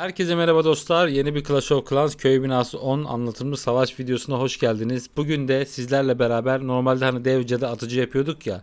Herkese merhaba dostlar. Yeni bir Clash of Clans köy binası 10 anlatımlı savaş videosuna hoş geldiniz. Bugün de sizlerle beraber normalde hani dev cadı atıcı yapıyorduk ya.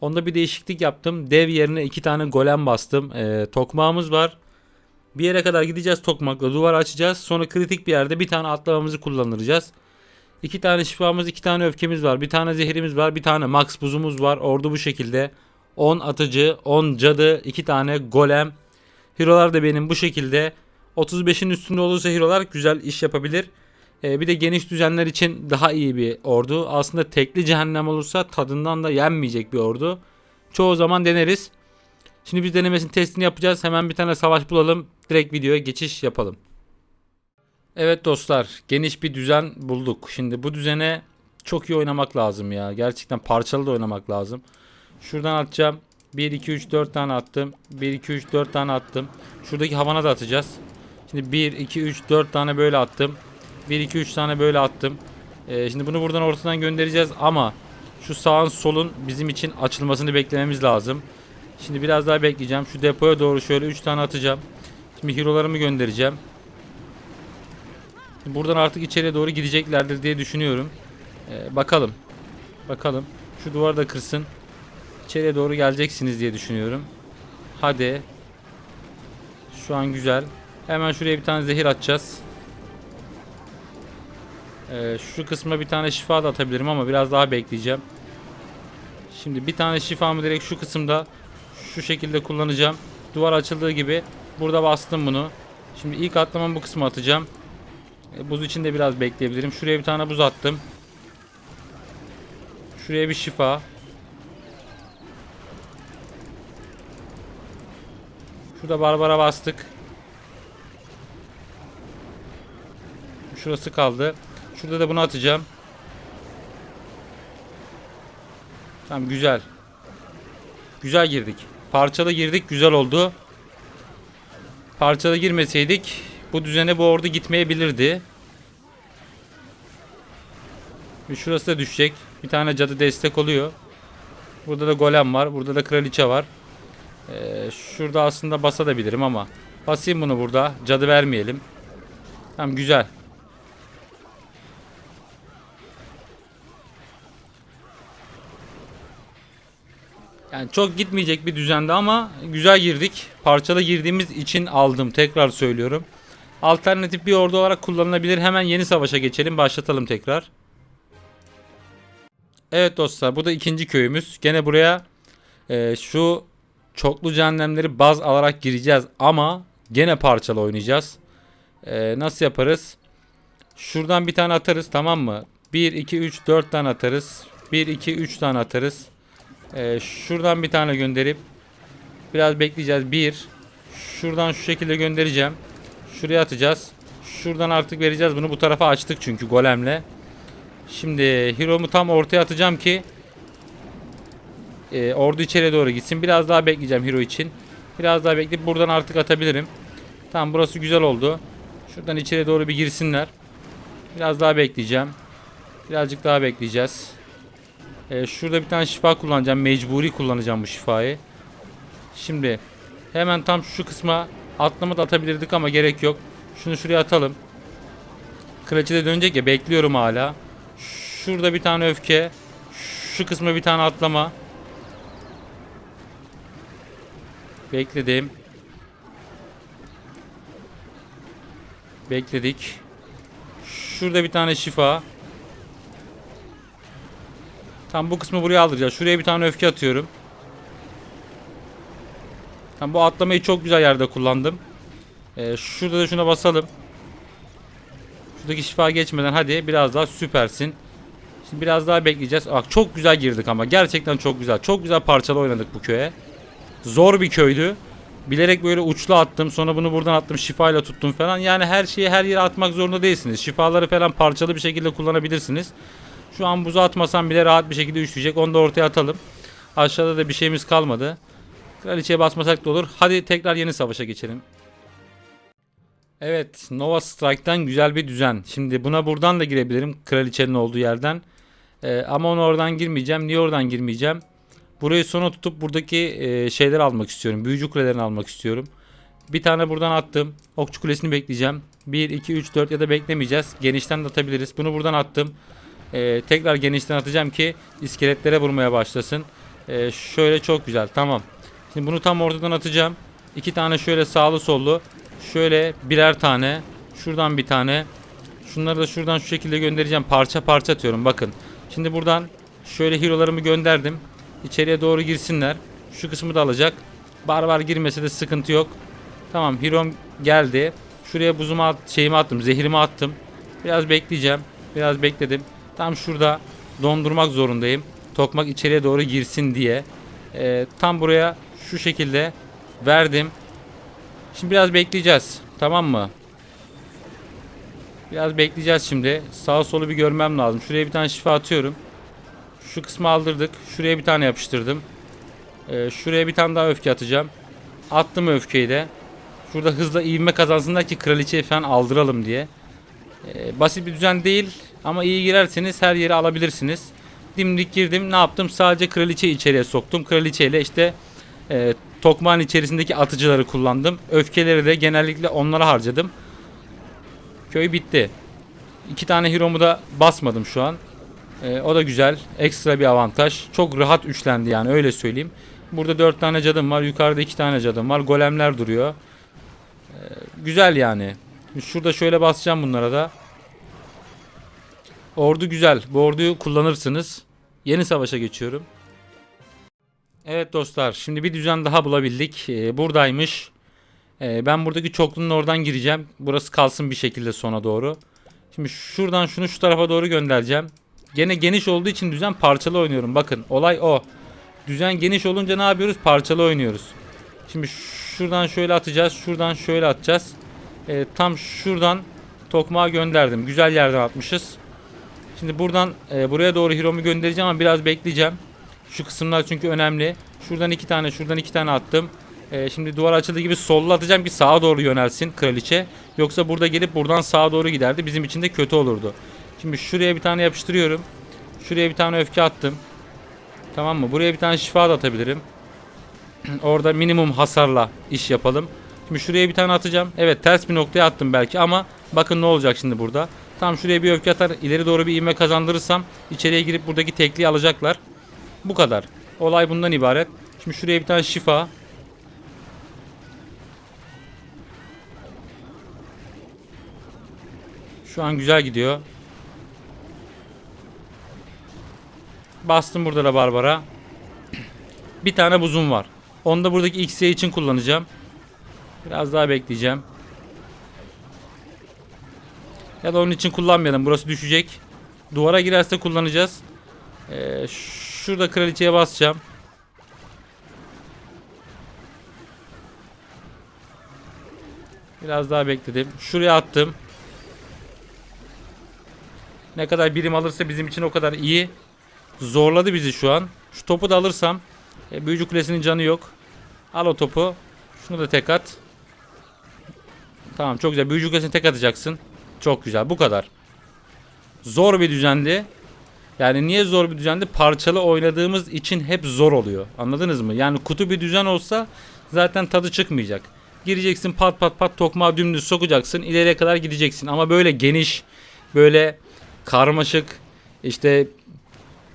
Onda bir değişiklik yaptım. Dev yerine iki tane golem bastım. Ee, tokmağımız var. Bir yere kadar gideceğiz tokmakla duvar açacağız. Sonra kritik bir yerde bir tane atlamamızı kullanacağız. İki tane şifamız, iki tane öfkemiz var. Bir tane zehirimiz var. Bir tane max buzumuz var. Ordu bu şekilde. 10 atıcı, 10 cadı, 2 tane golem. Hero'lar da benim bu şekilde. 35'in üstünde olursa hero'lar güzel iş yapabilir. Ee, bir de geniş düzenler için daha iyi bir ordu. Aslında tekli cehennem olursa tadından da yenmeyecek bir ordu. Çoğu zaman deneriz. Şimdi biz denemesinin testini yapacağız. Hemen bir tane savaş bulalım. Direkt videoya geçiş yapalım. Evet dostlar, geniş bir düzen bulduk. Şimdi bu düzene çok iyi oynamak lazım ya. Gerçekten parçalı da oynamak lazım. Şuradan atacağım. 1 2 3 4 tane attım. 1 2 3 4 tane attım. Şuradaki havana da atacağız. Şimdi 1 2 3 4 tane böyle attım. 1 2 3 tane böyle attım. Ee, şimdi bunu buradan ortadan göndereceğiz ama şu sağın solun bizim için açılmasını beklememiz lazım. Şimdi biraz daha bekleyeceğim. Şu depoya doğru şöyle 3 tane atacağım. Şimdi hero'larımı göndereceğim. Buradan artık içeriye doğru gideceklerdir diye düşünüyorum. Ee, bakalım. Bakalım. Şu duvarı da kırsın. İçeriye doğru geleceksiniz diye düşünüyorum. Hadi. Şu an güzel. Hemen şuraya bir tane zehir atacağız. Ee, şu kısma bir tane şifa da atabilirim ama biraz daha bekleyeceğim. Şimdi bir tane şifamı direkt şu kısımda şu şekilde kullanacağım. Duvar açıldığı gibi burada bastım bunu. Şimdi ilk atlamam bu kısmı atacağım. E, buz için de biraz bekleyebilirim. Şuraya bir tane buz attım. Şuraya bir şifa. Şurada Barbara bastık. Şurası kaldı. Şurada da bunu atacağım. Tamam güzel. Güzel girdik. Parçalı girdik güzel oldu. Parçalı girmeseydik bu düzene bu ordu gitmeyebilirdi. Ve şurası da düşecek. Bir tane cadı destek oluyor. Burada da golem var. Burada da kraliçe var. Ee, şurada aslında basa da bilirim ama basayım bunu burada. Cadı vermeyelim. Tamam güzel. Yani çok gitmeyecek bir düzende ama güzel girdik. Parçalı girdiğimiz için aldım. Tekrar söylüyorum. Alternatif bir ordu olarak kullanılabilir. Hemen yeni savaşa geçelim. Başlatalım tekrar. Evet dostlar bu da ikinci köyümüz. Gene buraya e, şu çoklu cehennemleri baz alarak gireceğiz ama gene parçalı oynayacağız. E, nasıl yaparız? Şuradan bir tane atarız tamam mı? 1, 2, 3, 4 tane atarız. 1, 2, 3 tane atarız. E, şuradan bir tane gönderip biraz bekleyeceğiz. 1. Şuradan şu şekilde göndereceğim. Şuraya atacağız. Şuradan artık vereceğiz bunu. Bu tarafa açtık çünkü golemle. Şimdi Hero'mu tam ortaya atacağım ki e, ordu içeriye doğru gitsin. Biraz daha bekleyeceğim Hero için. Biraz daha bekleyip buradan artık atabilirim. Tamam burası güzel oldu. Şuradan içeriye doğru bir girsinler. Biraz daha bekleyeceğim. Birazcık daha bekleyeceğiz. E, şurada bir tane şifa kullanacağım. Mecburi kullanacağım bu şifayı. Şimdi hemen tam şu kısma atlama da atabilirdik ama gerek yok. Şunu şuraya atalım. Kraliçe de dönecek ya bekliyorum hala. Şurada bir tane öfke. Şu kısma bir tane atlama. Bekledim. Bekledik. Şurada bir tane şifa. Tam bu kısmı buraya aldıracağız. Şuraya bir tane öfke atıyorum. Tam bu atlamayı çok güzel yerde kullandım. Ee, şurada da şuna basalım. Şuradaki şifa geçmeden hadi biraz daha süpersin. Şimdi biraz daha bekleyeceğiz. Bak çok güzel girdik ama gerçekten çok güzel. Çok güzel parçalı oynadık bu köye. Zor bir köydü. Bilerek böyle uçlu attım. Sonra bunu buradan attım. Şifayla tuttum falan. Yani her şeyi her yere atmak zorunda değilsiniz. Şifaları falan parçalı bir şekilde kullanabilirsiniz. Şu an buza atmasam bile rahat bir şekilde üçleyecek. Onu da ortaya atalım. Aşağıda da bir şeyimiz kalmadı. Kraliçeye basmasak da olur. Hadi tekrar yeni savaşa geçelim. Evet Nova Strike'tan güzel bir düzen. Şimdi buna buradan da girebilirim. Kraliçenin olduğu yerden. Ee, ama onu oradan girmeyeceğim. Niye oradan girmeyeceğim? Burayı sona tutup buradaki e, şeyleri almak istiyorum. Büyücü kulelerini almak istiyorum. Bir tane buradan attım. Okçu kulesini bekleyeceğim. 1, 2, 3, 4 ya da beklemeyeceğiz. Genişten de atabiliriz. Bunu buradan attım. Ee, tekrar genişten atacağım ki iskeletlere vurmaya başlasın. Ee, şöyle çok güzel. Tamam. Şimdi bunu tam ortadan atacağım. İki tane şöyle sağlı sollu. Şöyle birer tane. Şuradan bir tane. Şunları da şuradan şu şekilde göndereceğim. Parça parça atıyorum. Bakın. Şimdi buradan şöyle hero'larımı gönderdim. İçeriye doğru girsinler. Şu kısmı da alacak. Barbar girmese de sıkıntı yok. Tamam hero'm geldi. Şuraya buzumu at, şeyimi attım. Zehrimi attım. Biraz bekleyeceğim. Biraz bekledim. Tam şurada dondurmak zorundayım. Tokmak içeriye doğru girsin diye. Ee, tam buraya şu şekilde verdim. Şimdi biraz bekleyeceğiz. Tamam mı? Biraz bekleyeceğiz şimdi. Sağ solu bir görmem lazım. Şuraya bir tane şifa atıyorum. Şu kısmı aldırdık. Şuraya bir tane yapıştırdım. Ee, şuraya bir tane daha öfke atacağım. Attım öfkeyi de. Şurada hızla ivme kazansınlar ki kraliçeyi falan aldıralım diye. Ee, basit bir düzen değil ama iyi girerseniz her yeri alabilirsiniz. Dimdik girdim. Ne yaptım? Sadece kraliçeyi içeriye soktum. Kraliçeyle işte e, tokmağın içerisindeki atıcıları kullandım. Öfkeleri de genellikle onlara harcadım. Köy bitti. İki tane hero'mu da basmadım şu an. Ee, o da güzel. Ekstra bir avantaj. Çok rahat üçlendi yani öyle söyleyeyim. Burada dört tane cadım var. Yukarıda iki tane cadım var. Golemler duruyor. Ee, güzel yani. Şurada şöyle basacağım bunlara da. Ordu güzel. Bu orduyu kullanırsınız. Yeni savaşa geçiyorum. Evet dostlar. Şimdi bir düzen daha bulabildik. Ee, buradaymış. Ee, ben buradaki çoklunun oradan gireceğim. Burası kalsın bir şekilde sona doğru. Şimdi şuradan şunu şu tarafa doğru göndereceğim. Gene geniş olduğu için düzen parçalı oynuyorum. Bakın olay o. Düzen geniş olunca ne yapıyoruz? Parçalı oynuyoruz. Şimdi şuradan şöyle atacağız. Şuradan şöyle atacağız. Ee, tam şuradan tokmağa gönderdim. Güzel yerden atmışız. Şimdi buradan e, buraya doğru hero'mu göndereceğim ama biraz bekleyeceğim. Şu kısımlar çünkü önemli. Şuradan iki tane, şuradan iki tane attım. Ee, şimdi duvar açıldığı gibi solla atacağım ki sağa doğru yönelsin kraliçe. Yoksa burada gelip buradan sağa doğru giderdi. Bizim için de kötü olurdu. Şimdi şuraya bir tane yapıştırıyorum. Şuraya bir tane öfke attım. Tamam mı? Buraya bir tane şifa da atabilirim. Orada minimum hasarla iş yapalım. Şimdi şuraya bir tane atacağım. Evet ters bir noktaya attım belki ama bakın ne olacak şimdi burada. Tam şuraya bir öfke atar ileri doğru bir ivme kazandırırsam içeriye girip buradaki tekliği alacaklar. Bu kadar. Olay bundan ibaret. Şimdi şuraya bir tane şifa. Şu an güzel gidiyor. Bastım burada da Barbara. Bir tane buzum var. Onu da buradaki X'ye için kullanacağım. Biraz daha bekleyeceğim. Ya da onun için kullanmayalım. Burası düşecek. Duvara girerse kullanacağız. Ee, şurada kraliçeye basacağım. Biraz daha bekledim. Şuraya attım. Ne kadar birim alırsa bizim için o kadar iyi. Zorladı bizi şu an. Şu topu da alırsam. E, büyücü kulesinin canı yok. Al o topu. Şunu da tek at. Tamam çok güzel. Büyücü kulesini tek atacaksın. Çok güzel. Bu kadar. Zor bir düzendi. Yani niye zor bir düzendi? Parçalı oynadığımız için hep zor oluyor. Anladınız mı? Yani kutu bir düzen olsa zaten tadı çıkmayacak. Gireceksin pat pat pat tokmağı dümdüz sokacaksın. ileriye kadar gideceksin. Ama böyle geniş, böyle karmaşık, işte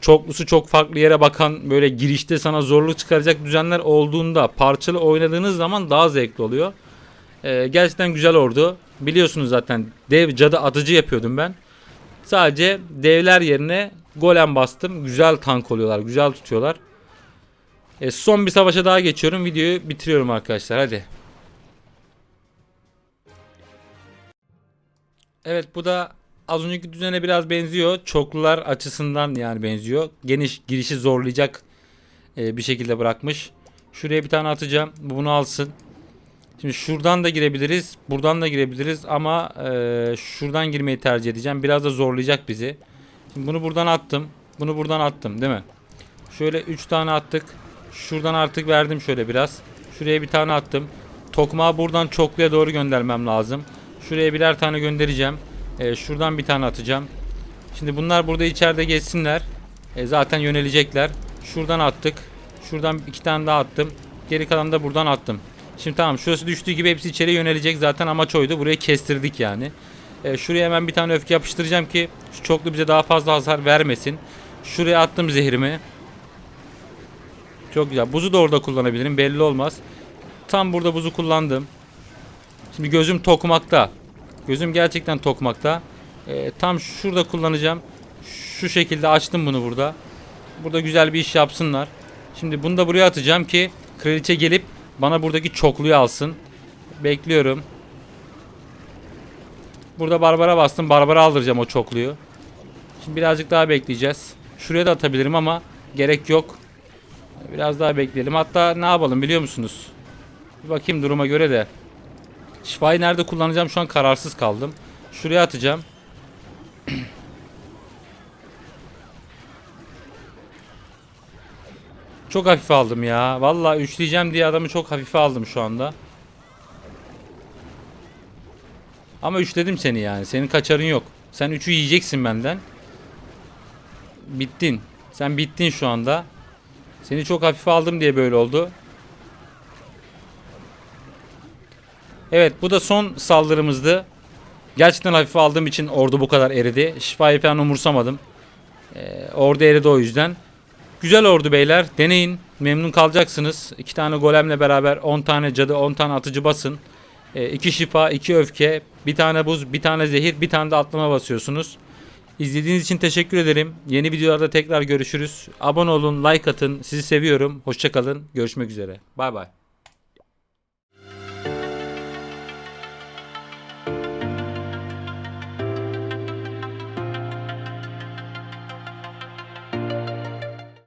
çoklusu çok farklı yere bakan böyle girişte sana zorluk çıkaracak düzenler olduğunda parçalı oynadığınız zaman daha zevkli oluyor. Ee, gerçekten güzel ordu. Biliyorsunuz zaten dev cadı atıcı yapıyordum ben. Sadece devler yerine golem bastım. Güzel tank oluyorlar. Güzel tutuyorlar. E, son bir savaşa daha geçiyorum. Videoyu bitiriyorum arkadaşlar. Hadi. Evet bu da az önceki düzene biraz benziyor. Çoklular açısından yani benziyor. Geniş girişi zorlayacak e, bir şekilde bırakmış. Şuraya bir tane atacağım. Bu Bunu alsın. Şimdi şuradan da girebiliriz. Buradan da girebiliriz ama e, şuradan girmeyi tercih edeceğim. Biraz da zorlayacak bizi. Şimdi bunu buradan attım. Bunu buradan attım değil mi? Şöyle 3 tane attık. Şuradan artık verdim şöyle biraz. Şuraya bir tane attım. Tokmağı buradan çokluya doğru göndermem lazım. Şuraya birer tane göndereceğim. E, şuradan bir tane atacağım. Şimdi bunlar burada içeride geçsinler. E, zaten yönelecekler. Şuradan attık. Şuradan iki tane daha attım. Geri kalanı da buradan attım. Şimdi tamam şurası düştüğü gibi hepsi içeri yönelecek zaten amaç oydu. Burayı kestirdik yani. E, şuraya hemen bir tane öfke yapıştıracağım ki şu çoklu bize daha fazla hasar vermesin. Şuraya attım zehirimi. Çok güzel. Buzu da orada kullanabilirim. Belli olmaz. Tam burada buzu kullandım. Şimdi gözüm tokmakta. Gözüm gerçekten tokmakta. E, tam şurada kullanacağım. Şu şekilde açtım bunu burada. Burada güzel bir iş yapsınlar. Şimdi bunu da buraya atacağım ki kraliçe gelip bana buradaki çokluyu alsın. Bekliyorum. Burada Barbara bastım. Barbara aldıracağım o çokluyu. Şimdi birazcık daha bekleyeceğiz. Şuraya da atabilirim ama gerek yok. Biraz daha bekleyelim. Hatta ne yapalım biliyor musunuz? Bir bakayım duruma göre de. Şifayı nerede kullanacağım şu an kararsız kaldım. Şuraya atacağım. Çok hafife aldım ya. Vallahi üçleyeceğim diye adamı çok hafife aldım şu anda. Ama üçledim seni yani. Senin kaçarın yok. Sen üçü yiyeceksin benden. Bittin. Sen bittin şu anda. Seni çok hafife aldım diye böyle oldu. Evet bu da son saldırımızdı. Gerçekten hafife aldığım için ordu bu kadar eridi. Şifayı falan umursamadım. Ee, ordu eridi o yüzden. Güzel ordu beyler. Deneyin. Memnun kalacaksınız. İki tane golemle beraber 10 tane cadı 10 tane atıcı basın. 2 şifa 2 öfke. Bir tane buz bir tane zehir bir tane de atlama basıyorsunuz. İzlediğiniz için teşekkür ederim. Yeni videolarda tekrar görüşürüz. Abone olun, like atın. Sizi seviyorum. Hoşçakalın. Görüşmek üzere. Bay bay.